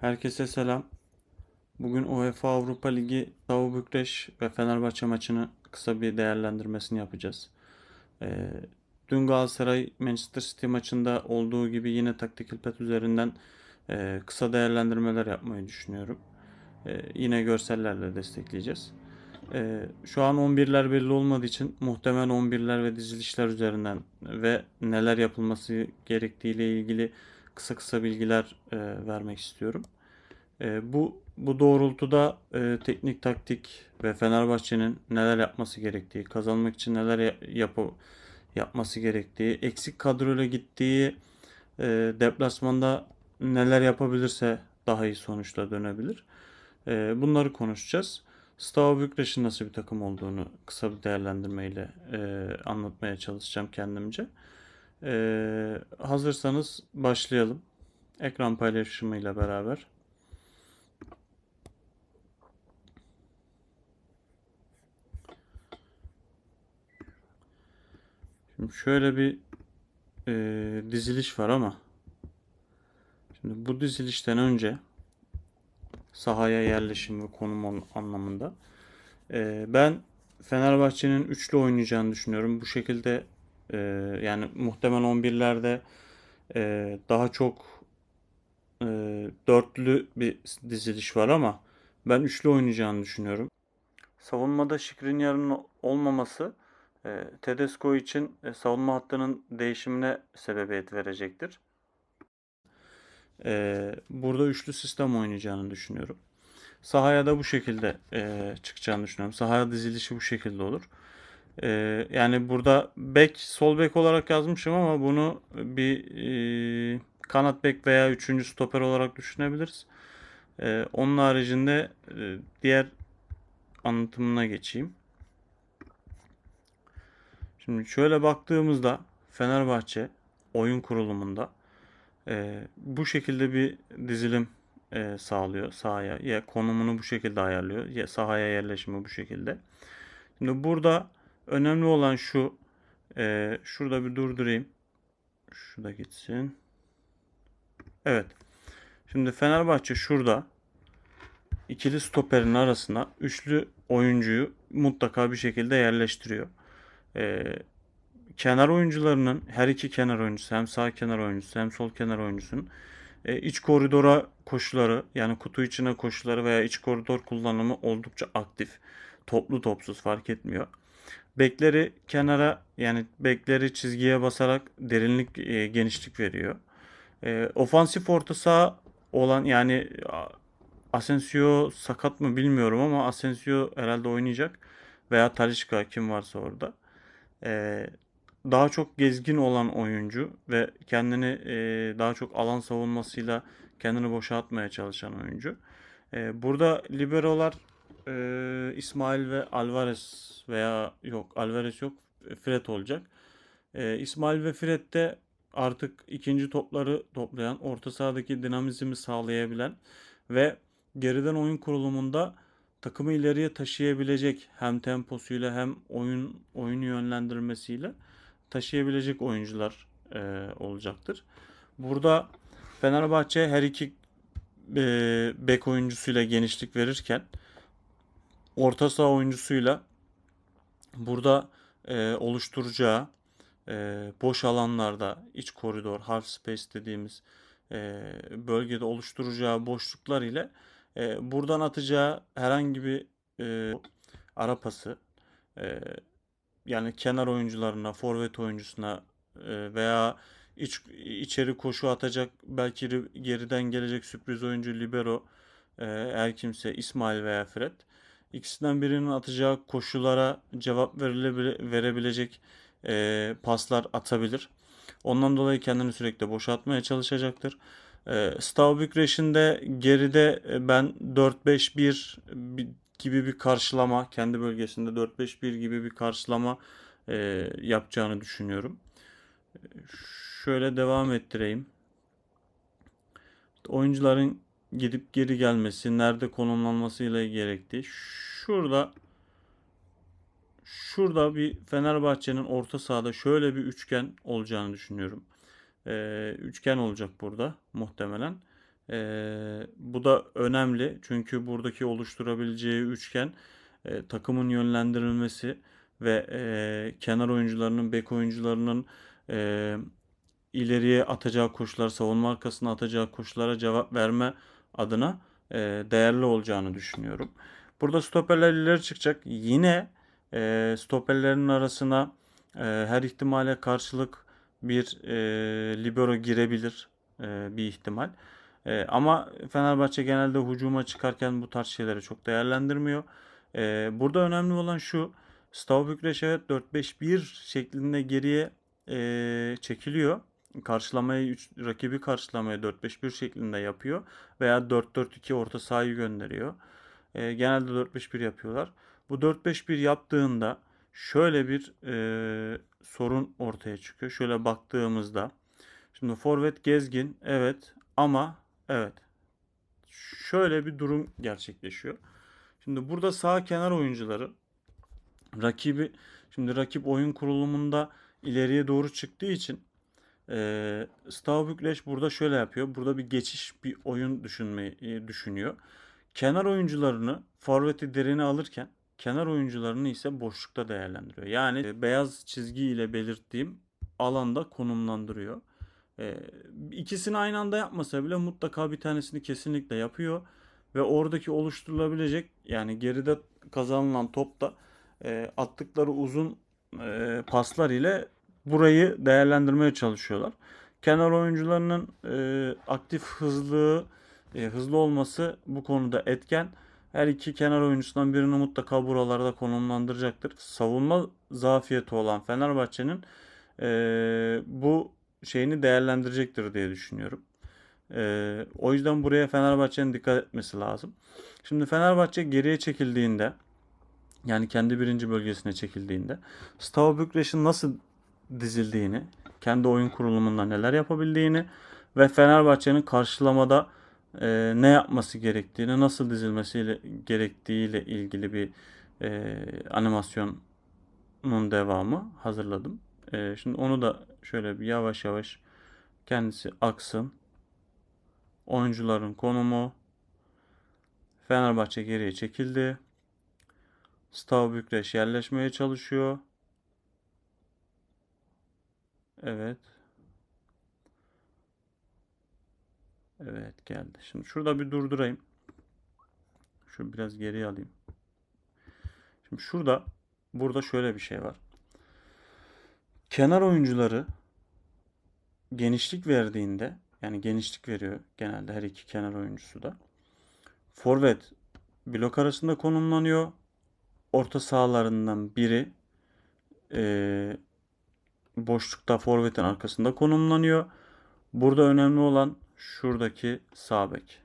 Herkese selam. Bugün UEFA Avrupa Ligi Tavo Bükreş ve Fenerbahçe maçını kısa bir değerlendirmesini yapacağız. Ee, dün Galatasaray Manchester City maçında olduğu gibi yine taktik pet üzerinden e, kısa değerlendirmeler yapmayı düşünüyorum. Ee, yine görsellerle destekleyeceğiz. Ee, şu an 11'ler belli olmadığı için muhtemel 11'ler ve dizilişler üzerinden ve neler yapılması gerektiğiyle ilgili kısa kısa bilgiler e, vermek istiyorum. E, bu bu doğrultuda e, teknik taktik ve Fenerbahçe'nin neler yapması gerektiği, kazanmak için neler ya- yapı yapması gerektiği, eksik kadroyla gittiği e, deplasmanda neler yapabilirse daha iyi sonuçla dönebilir. E, bunları konuşacağız. Steaua Bükreş'in nasıl bir takım olduğunu kısa bir değerlendirmeyle e, anlatmaya çalışacağım kendimce. E, hazırsanız başlayalım. Ekran paylaşımıyla beraber. Şimdi şöyle bir e, diziliş var ama şimdi bu dizilişten önce sahaya yerleşim ve konum anlamında e, ben Fenerbahçe'nin üçlü oynayacağını düşünüyorum. Bu şekilde e, yani muhtemel 11'lerde e, daha çok e, dörtlü bir diziliş var ama ben üçlü oynayacağını düşünüyorum. Savunmada Skriniar'ın olmaması e, Tedesco için e, savunma hattının değişimine sebebiyet verecektir. E, burada üçlü sistem oynayacağını düşünüyorum. Sahaya da bu şekilde e, çıkacağını düşünüyorum. Sahaya dizilişi bu şekilde olur. E, yani burada bek, sol bek olarak yazmışım ama bunu bir e, kanat bek veya üçüncü stoper olarak düşünebiliriz. E, onun haricinde e, diğer anlatımına geçeyim. Şimdi şöyle baktığımızda Fenerbahçe oyun kurulumunda e, bu şekilde bir dizilim e, sağlıyor sahaya. Ya konumunu bu şekilde ayarlıyor. Ya sahaya yerleşimi bu şekilde. Şimdi burada önemli olan şu. e, şurada bir durdurayım. Şu da gitsin. Evet. Şimdi Fenerbahçe şurada ikili stoperin arasına üçlü oyuncuyu mutlaka bir şekilde yerleştiriyor. Ee, kenar oyuncularının her iki kenar oyuncusu hem sağ kenar oyuncusu hem sol kenar oyuncusunun e, iç koridora koşuları yani kutu içine koşuları veya iç koridor kullanımı oldukça aktif. Toplu topsuz fark etmiyor. Bekleri kenara yani bekleri çizgiye basarak derinlik e, genişlik veriyor. E, ofansif orta saha olan yani Asensio sakat mı bilmiyorum ama Asensio herhalde oynayacak veya Talisca kim varsa orada. Ee, daha çok gezgin olan oyuncu ve kendini e, daha çok alan savunmasıyla kendini boşaltmaya çalışan oyuncu. Ee, burada liberolar e, İsmail ve Alvarez veya yok Alvarez yok Fred olacak. Ee, İsmail ve Fred de artık ikinci topları toplayan, orta sahadaki dinamizmi sağlayabilen ve geriden oyun kurulumunda takımı ileriye taşıyabilecek hem temposuyla hem oyun oyunu yönlendirmesiyle taşıyabilecek oyuncular e, olacaktır. Burada Fenerbahçe her iki e, bek oyuncusuyla genişlik verirken orta saha oyuncusuyla burada e, oluşturacağı e, boş alanlarda iç koridor, half space dediğimiz e, bölgede oluşturacağı boşluklar ile e, buradan atacağı herhangi bir e, ara pası e, yani kenar oyuncularına, forvet oyuncusuna e, veya iç içeri koşu atacak belki ri- geriden gelecek sürpriz oyuncu libero e, eğer kimse İsmail veya Fred ikisinden birinin atacağı koşulara cevap verebilecek e, paslar atabilir. Ondan dolayı kendini sürekli boşaltmaya çalışacaktır. E, Steaua Bükreş'in de geride e, ben 4-5-1 bi- gibi bir karşılama kendi bölgesinde 4-5-1 gibi bir karşılama e, yapacağını düşünüyorum. Şöyle devam ettireyim. Oyuncuların gidip geri gelmesi, nerede konumlanmasıyla gerektiği. Şurada şurada bir Fenerbahçe'nin orta sahada şöyle bir üçgen olacağını düşünüyorum. Ee, üçgen olacak burada muhtemelen. Ee, bu da önemli çünkü buradaki oluşturabileceği üçgen e, takımın yönlendirilmesi ve e, kenar oyuncularının, bek oyuncularının e, ileriye atacağı koşular, savunma arkasına atacağı koşulara cevap verme adına e, değerli olacağını düşünüyorum. Burada stoperler ileri çıkacak. Yine e, stoperlerin arasına e, her ihtimale karşılık bir e, libero girebilir e, bir ihtimal. E, ama Fenerbahçe genelde hücuma çıkarken bu tarz şeyleri çok değerlendirmiyor. E, burada önemli olan şu. Stav Bükreş evet 4-5-1 şeklinde geriye e, çekiliyor. Karşılamayı üç- rakibi karşılamayı 4-5-1 şeklinde yapıyor veya 4-4-2 orta sahayı gönderiyor. E, genelde 4-5-1 yapıyorlar. Bu 4-5-1 yaptığında şöyle bir e, sorun ortaya çıkıyor. Şöyle baktığımızda şimdi forvet gezgin evet ama evet şöyle bir durum gerçekleşiyor. Şimdi burada sağ kenar oyuncuları rakibi şimdi rakip oyun kurulumunda ileriye doğru çıktığı için e, Stav Bükreş burada şöyle yapıyor. Burada bir geçiş bir oyun düşünmeyi e, düşünüyor. Kenar oyuncularını forveti derine alırken kenar oyuncularını ise boşlukta değerlendiriyor. Yani e, beyaz çizgi ile belirttiğim alanda konumlandırıyor. E, ikisini aynı anda yapmasa bile mutlaka bir tanesini kesinlikle yapıyor ve oradaki oluşturulabilecek yani geride kazanılan topta e, attıkları uzun e, paslar ile burayı değerlendirmeye çalışıyorlar. Kenar oyuncularının e, aktif hızlı e, hızlı olması bu konuda etken. Her iki kenar oyuncusundan birini mutlaka buralarda konumlandıracaktır. Savunma zafiyeti olan Fenerbahçe'nin e, bu şeyini değerlendirecektir diye düşünüyorum. E, o yüzden buraya Fenerbahçe'nin dikkat etmesi lazım. Şimdi Fenerbahçe geriye çekildiğinde yani kendi birinci bölgesine çekildiğinde Steaua Bükreş'in nasıl dizildiğini, kendi oyun kurulumunda neler yapabildiğini ve Fenerbahçe'nin karşılamada e, ne yapması gerektiğini, nasıl dizilmesi gerektiğiyle ilgili bir e, animasyonun devamı hazırladım. E, şimdi onu da şöyle bir yavaş yavaş kendisi aksın. Oyuncuların konumu Fenerbahçe geriye çekildi. Stav Bükreş yerleşmeye çalışıyor. Evet. Evet geldi. Şimdi şurada bir durdurayım. Şu biraz geriye alayım. Şimdi şurada burada şöyle bir şey var. Kenar oyuncuları genişlik verdiğinde yani genişlik veriyor genelde her iki kenar oyuncusu da. Forvet blok arasında konumlanıyor. Orta sahalarından biri e, boşlukta forvetin arkasında konumlanıyor. Burada önemli olan şuradaki sağ bek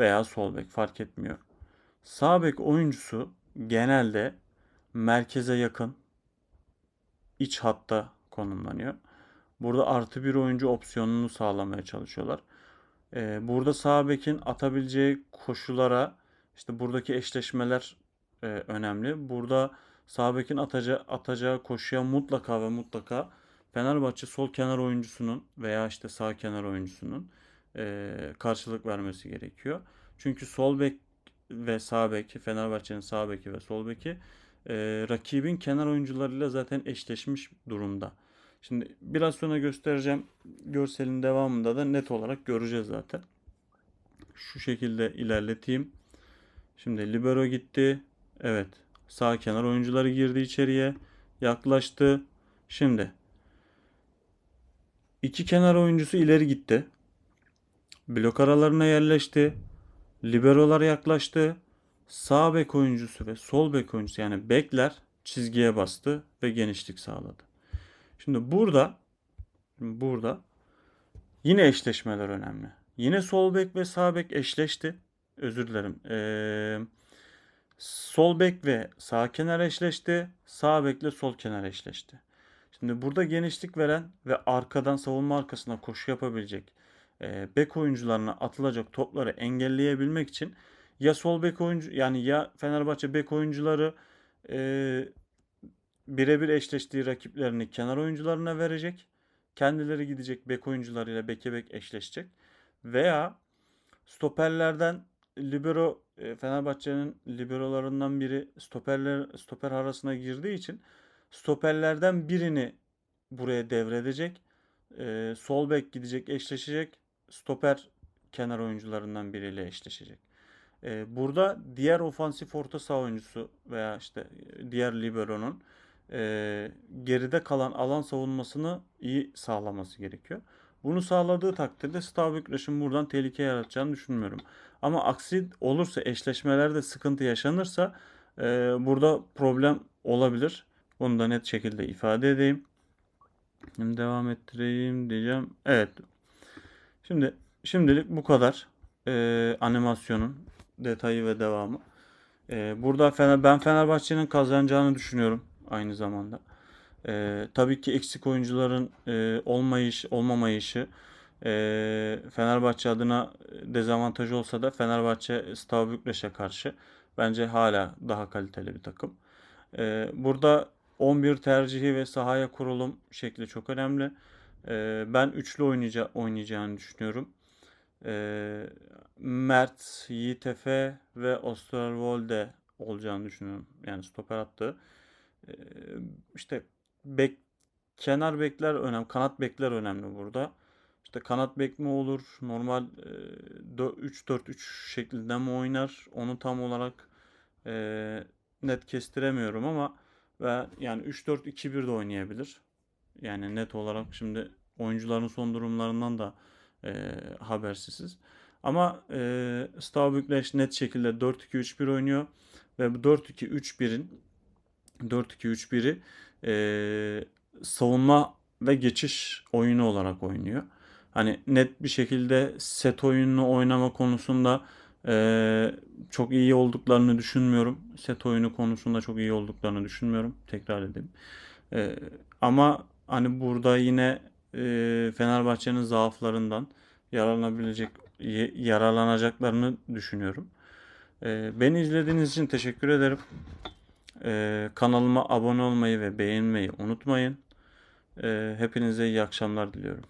veya sol bek fark etmiyor. Sağ bek oyuncusu genelde merkeze yakın iç hatta konumlanıyor. Burada artı bir oyuncu opsiyonunu sağlamaya çalışıyorlar. Ee, burada sağ bekin atabileceği koşulara işte buradaki eşleşmeler e, önemli. Burada sağ bekin atacağı, koşuya mutlaka ve mutlaka Fenerbahçe sol kenar oyuncusunun veya işte sağ kenar oyuncusunun e, karşılık vermesi gerekiyor. Çünkü sol bek ve sağ beki Fenerbahçe'nin sağ beki ve sol beki e, rakibin kenar oyuncularıyla zaten eşleşmiş durumda. Şimdi biraz sonra göstereceğim görselin devamında da net olarak göreceğiz zaten. Şu şekilde ilerleteyim. Şimdi libero gitti. Evet. Sağ kenar oyuncuları girdi içeriye. Yaklaştı. Şimdi iki kenar oyuncusu ileri gitti. Blok aralarına yerleşti. Liberolar yaklaştı. Sağ bek oyuncusu ve sol bek oyuncusu yani bekler çizgiye bastı ve genişlik sağladı. Şimdi burada burada yine eşleşmeler önemli. Yine sol bek ve sağ bek eşleşti. Özür dilerim. Ee, sol bek ve sağ kenar eşleşti. Sağ bekle sol kenar eşleşti. Şimdi burada genişlik veren ve arkadan savunma arkasına koşu yapabilecek e, bek oyuncularına atılacak topları engelleyebilmek için ya sol bek oyuncu yani ya Fenerbahçe bek oyuncuları e, birebir eşleştiği rakiplerini kenar oyuncularına verecek. Kendileri gidecek bek oyuncularıyla beke bek eşleşecek. Veya Stoperlerden libero e, Fenerbahçe'nin liberolarından biri stoperler stoper arasına girdiği için stoperlerden birini buraya devredecek. E, sol bek gidecek, eşleşecek. Stoper kenar oyuncularından biriyle eşleşecek. E, burada diğer ofansif orta saha oyuncusu veya işte diğer libero'nun geride kalan alan savunmasını iyi sağlaması gerekiyor. Bunu sağladığı takdirde Steaua Bükreş'in buradan tehlike yaratacağını düşünmüyorum. Ama aksi olursa eşleşmelerde sıkıntı yaşanırsa e, burada problem olabilir. Bunu da net şekilde ifade edeyim. Şimdi devam ettireyim diyeceğim. Evet. Şimdi şimdilik bu kadar. E, animasyonun detayı ve devamı. E, burada Fener, ben Fenerbahçe'nin kazanacağını düşünüyorum aynı zamanda. E, tabii ki eksik oyuncuların e, olmayış, olmamayışı e, Fenerbahçe adına dezavantaj olsa da Fenerbahçe Steaua Bükreş'e karşı bence hala daha kaliteli bir takım. E, burada 11 tercihi ve sahaya kurulum şekli çok önemli. E, ben üçlü oynayaca oynayacağını düşünüyorum. E, Mert, Yiğit Efe ve Osterwolde olacağını düşünüyorum. Yani stoper attı. E, işte bek kenar bekler önemli, kanat bekler önemli burada. İşte kanat bek mi olur, normal e, 3-4-3 şeklinde mi oynar? Onu tam olarak e, net kestiremiyorum ama ve yani 3-4-2-1 de oynayabilir. Yani net olarak şimdi oyuncuların son durumlarından da e, habersiziz. Ama e, Steaua Bükreş net şekilde 4-2-3-1 oynuyor ve bu 4-2-3-1'in 4-2-3-1'i e, savunma ve geçiş oyunu olarak oynuyor. Hani net bir şekilde set oyununu oynama konusunda e, çok iyi olduklarını düşünmüyorum. Set oyunu konusunda çok iyi olduklarını düşünmüyorum. Tekrar edeyim. E, ama hani burada yine e, Fenerbahçe'nin zaaflarından yararlanabilecek yararlanacaklarını düşünüyorum. E, beni izlediğiniz için teşekkür ederim. Ee, kanalıma abone olmayı ve beğenmeyi unutmayın. Ee, hepinize iyi akşamlar diliyorum.